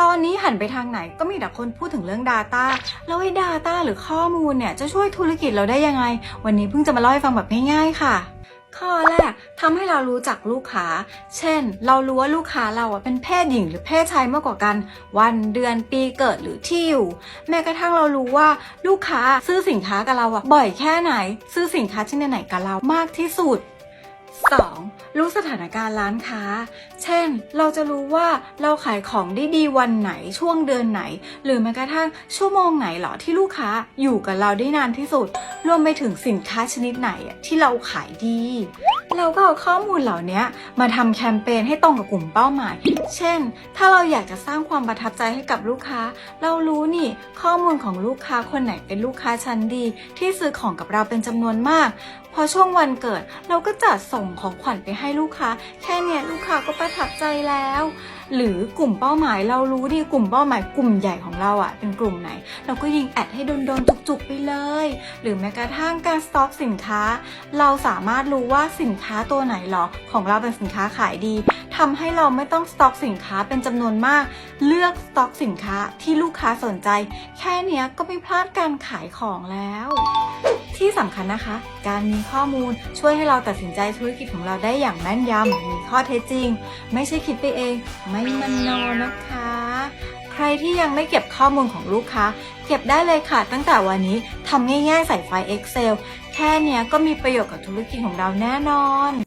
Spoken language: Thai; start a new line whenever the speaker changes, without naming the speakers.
ตอนนี้หันไปทางไหนก็มีแต่คนพูดถึงเรื่อง Data แล้วไอ้ Data หรือข้อมูลเนี่ยจะช่วยธุรกิจเราได้ยังไง วันนี้เพิ่งจะมาเล่าให้ฟังแบบง่ายๆค่ะ ข้อแรกทำให้เรารู้จักลูกค้า เช่น เรารู้ว่าลูกค้าเราอะเป็นเพศหญิงหรือเพศชายมากกว่ากัน วันเดือนปีเกิดหรือที่อยู่ แม้กระทั่งเรารู้ว่าลูกค้าซื้อสินค้ากับเราอะบ่อยแค่ไหน ซื้อสินค้าชนิดไหนกับเรามากที่สุด 2. รู้สถานการณ์ร้านค้า เช่น เราจะรู้ว่าเราขายของได้ดีวันไหนช่วงเดือนไหน หรือแม้กระทั่งชั่วโมงไหนเหรอที่ลูกค้าอยู่กับเราได้นานที่สุด รวมไปถึงสินค้าชนิดไหนที่เราขายดี เราก็เอาข้อมูลเหล่านี้มาทำแคมเปญให้ตรงกับกลุ่มเป้าหมาย เช่น ถ้าเราอยากจะสร้างความประทับใจให้กับลูกค้า เรารู้นี่ข้อมูลของลูกค้าคนไหนเป็นลูกค้าชั้นดี ที่ซื้อของกับเราเป็นจำนวนมาก พอช่วงวันเกิด เราก็จัดส่งของขวัญไปให้ลูกค้า แค่เนี้ยลูกค้าก็ประทับใจแล้วหรือกลุ่มเป้าหมายเรารู้ดีกลุ่มเป้าหมายกลุ่มใหญ่ของเราอะเป็นกลุ่มไหน เราก็ยิงแอดให้โดนๆจุกๆไปเลย หรือแม้กระทั่งการสต็อกสินค้า เราสามารถรู้ว่าสินค้าตัวไหนหรอของเราเป็นสินค้าขายดีทำให้เราไม่ต้องสต็อกสินค้าเป็นจำนวนมาก เลือกสต็อกสินค้าที่ลูกค้าสนใจ แค่เนี้ยก็ไม่พลาดการขายของแล้ว ที่สำคัญนะคะ การมีข้อมูลช่วยให้เราตัดสินใจธุรกิจของเราได้อย่างแม่นยำมีข้อเท็จจริง ไม่ใช่คิดไปเอง ไม่มโนนะคะ ใครที่ยังไม่เก็บข้อมูลของลูกค้า เก็บได้เลยค่ะ ตั้งแต่วันนี้ทำง่ายๆใส่ไฟล์ Excel แค่นี้ก็มีประโยชน์กับธุรกิจของเราแน่นอน